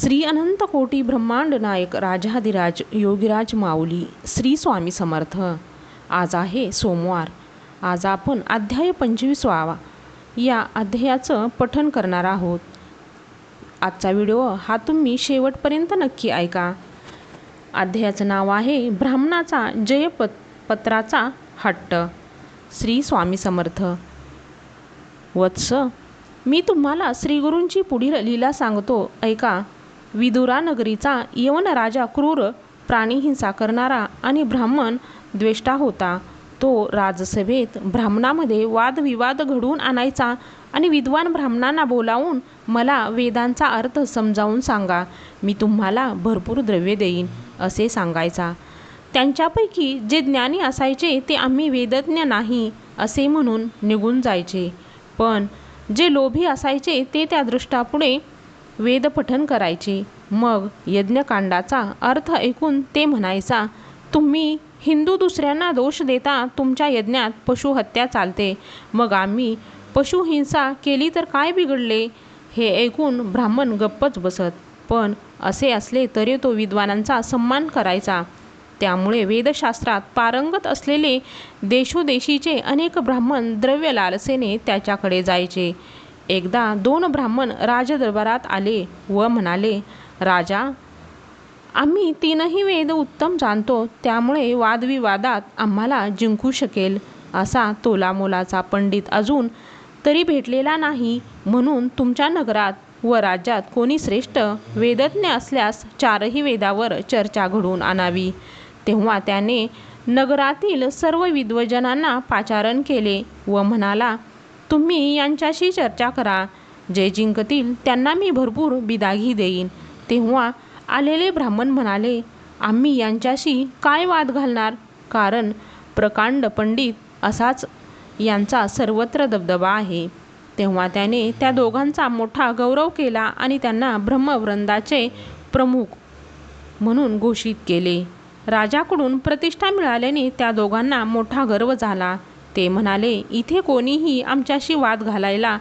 श्री अनंत कोटी ब्रह्मांड नायक राजाधिराज योगीराज माऊली श्री स्वामी समर्थ. आज आहे सोमवार. आज आपण अध्याय पंचवीसवा या अध्यायाचं पठन करणार आहोत. आजचा व्हिडिओ हा तुम्ही शेवटपर्यंत नक्की ऐका. अध्यायाचं नाव आहे ब्राह्मणाचा जयपत पत्राचा हट्ट. श्री स्वामी समर्थ. वत्स मी तुम्हाला श्रीगुरूंची पुढील लीला सांगतो. ऐका. विदुरानगरीचा यवन राजा क्रूर प्राणीहिंसा करणारा आणि ब्राह्मण द्वेष्टा होता. तो राजसभेत ब्राह्मणामध्ये वादविवाद घडवून आणायचा आणि विद्वान ब्राह्मणांना बोलावून मला वेदांचा अर्थ समजावून सांगा. मी तुम्हाला भरपूर द्रव्य देईन असे सांगायचा. त्यांच्यापैकी जे ज्ञानी असायचे ते आम्ही वेदज्ञ नाही असे म्हणून निघून जायचे. पण जे लोभी असायचे ते त्या दृष्टापुढे वेदपठन करायचे. मग यज्ञकांडाचा अर्थ ऐकून ते म्हणायचा तुम्ही हिंदू दुसऱ्यांना दोष देता तुमच्या यज्ञात पशुहत्या चालते. मग आम्ही पशुहिंसा केली तर काय बिघडले? हे ऐकून ब्राह्मण गप्पच बसत. पण असे असले तरी तो विद्वानांचा सन्मान करायचा. त्यामुळे वेदशास्त्रात पारंगत असलेले देशोदेशीचे अनेक ब्राह्मण द्रव्य लालसेने त्याच्याकडे जायचे. एकदा दोन ब्राह्मण राजदरबारात आले व म्हणाले राजा आम्ही तीनही वेद उत्तम जाणतो त्यामुळे वादविवादात आम्हाला जिंकू शकेल असा तोलामोलाचा पंडित अजून तरी भेटलेला नाही. म्हणून तुमच्या नगरात व राज्यात कोणी श्रेष्ठ वेदज्ञ असल्यास चारही वेदावर चर्चा घडवून आणावी. तेव्हा त्याने नगरातील सर्व विद्वजनांना पाचारण केले व म्हणाला तुम्ही यांच्याशी चर्चा करा. जे जिंकतील त्यांना मी भरपूर बिदागी देईन. तेव्हा आलेले ब्राह्मण म्हणाले आम्ही यांच्याशी काय वाद घालणार? कारण प्रकांड पंडित असाच यांचा सर्वत्र दबदबा आहे. तेव्हा त्याने त्या दोघांचा मोठा गौरव केला आणि त्यांना ब्रह्मवृंदाचे प्रमुख म्हणून घोषित केले. राजाकडून प्रतिष्ठा मिळाल्याने त्या दोघांना मोठा गर्व झाला. ते म्हणाले इथे कोणीही आमच्याशी वाद घालायला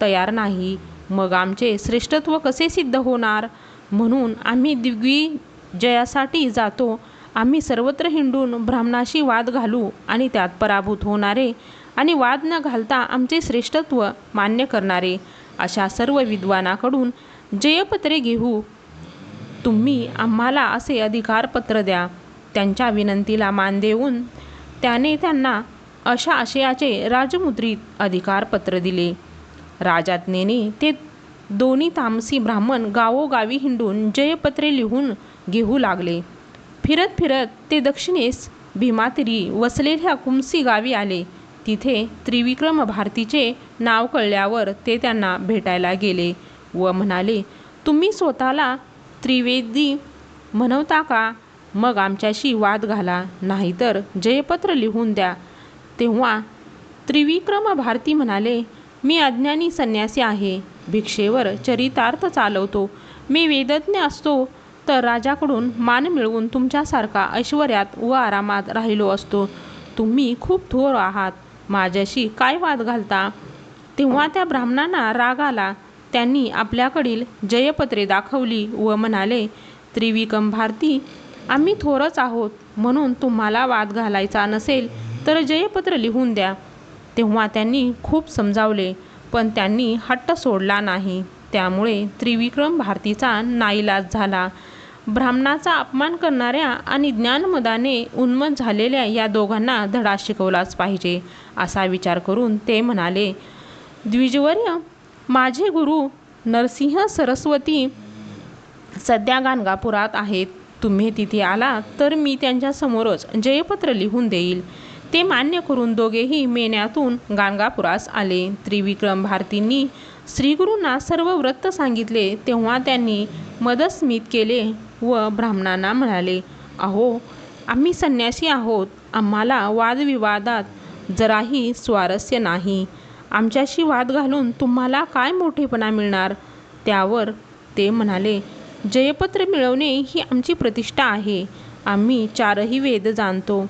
तयार नाही. मग आमचे श्रेष्ठत्व कसे सिद्ध होणार? म्हणून आम्ही दिग्विजयासाठी जातो. आम्ही सर्वत्र हिंडून ब्राह्मणाशी वाद घालू आणि त्यात पराभूत होणारे आणि वाद न घालता आमचे श्रेष्ठत्व मान्य करणारे. अशा सर्व विद्वानाकडून जयपत्रे घेऊ. तुम्ही आम्हाला असे अधिकारपत्र द्या. त्यांच्या विनंतीला मान देऊन त्याने त्यांना अशा आशयाचे राजमुद्रित अधिकारपत्र दिले. राजाज्ञेने ते दोन्ही तामसी ब्राह्मण गावोगावी हिंडून जयपत्रे लिहून घेऊ लागले. फिरत फिरत ते दक्षिणेस भीमातिरी वसलेल्या कुमसी गावी आले. तिथे त्रिविक्रम भारतीचे नाव कळल्यावर ते त्यांना भेटायला गेले व म्हणाले तुम्ही स्वतःला त्रिवेदी म्हणवता का? मग आमच्याशी वाद घाला. नाहीतर जयपत्र लिहून द्या. तेव्हा त्रिविक्रम भारती म्हणाले मी अज्ञानी संन्यासी आहे. भिक्षेवर चरितार्थ चालवतो. मी वेदज्ञ असतो तर राजाकडून मान मिळवून तुमच्यासारखा ऐश्वर्यात व आरामात राहिलो असतो. तुम्ही खूप थोर आहात. माझ्याशी काय वाद घालता? तेव्हा त्या ब्राह्मणांना राग आला. त्यांनी आपल्याकडील जयपत्रे दाखवली व म्हणाले त्रिविक्रम भारती आम्ही थोरच आहोत. म्हणून तुम्हाला वाद घालायचा नसेल तर जयपत्र लिहून द्या. तेव्हा त्यांनी खूप समजावले पण त्यांनी हट्ट सोडला नाही. त्यामुळे त्रिविक्रम भारतीचा नाईलाज झाला. ब्राह्मणाचा अपमान करणाऱ्या आणि ज्ञानमदाने उन्मत झालेल्या या दोघांना धडा शिकवलाच पाहिजे असा विचार करून ते म्हणाले द्विजवर्य माझे गुरु नरसिंह सरस्वती सध्या गाणगापुरात आहेत. तुम्ही तिथे आला तर मी त्यांच्यासमोरच जयपत्र लिहून देईल. ते मान्य करून दोघेही मेन्यातून गाणगापुरास आले. त्रिविक्रम भारतींनी श्रीगुरूंना सर्व व्रत सांगितले तेव्हा त्यांनी मदस्मित केले व ब्राह्मणांना म्हणाले अहो आम्ही संन्यासी आहोत. आम्हाला वादविवादात जराही स्वारस्य नाही. आमच्याशी वाद घालून तुम्हाला काय मोठेपणा मिळणार? त्यावर ते म्हणाले जयपत्र मिळवणे ही आमची प्रतिष्ठा आहे. आम्ही चारही वेद जाणतो.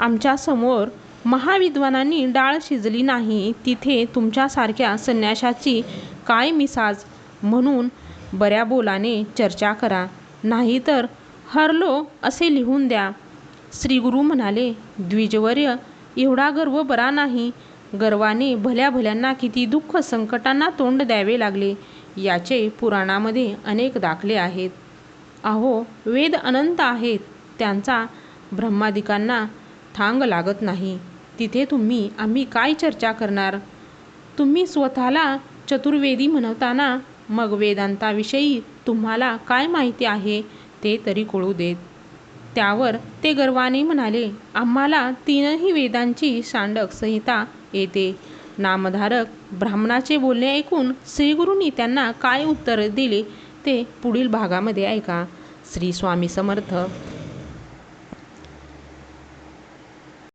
आमच्यासमोर महाविद्वानांनी डाळ शिजली नाही. तिथे तुमच्यासारख्या संन्याशाची काय मिसाज? म्हणून बऱ्या बोलाने चर्चा करा. नाहीतर हरलो असे लिहून द्या. श्रीगुरू म्हणाले द्विजवर्य एवढा गर्व बरा नाही. गर्वाने भल्या भल्यांना किती दुःख संकटांना तोंड द्यावे लागले. याचे पुराणामध्ये अनेक दाखले आहेत. अहो वेद अनंत आहेत. त्यांचा ब्रह्मादिकांना थांग लागत नाही. तिथे तुम्ही आम्ही काय चर्चा करणार? तुम्ही स्वतःला चतुर्वेदी म्हणवताना मग वेदांताविषयी तुम्हाला काय माहिती आहे ते तरी कळू देत. त्यावर ते गर्वाने म्हणाले आम्हाला तीनही वेदांची सांडक संहिता येते. नामधारक ब्राह्मणाचे बोलणे ऐकून श्रीगुरूंनी त्यांना काय उत्तर दिले ते पुढील भागामध्ये ऐका. श्री स्वामी समर्थ.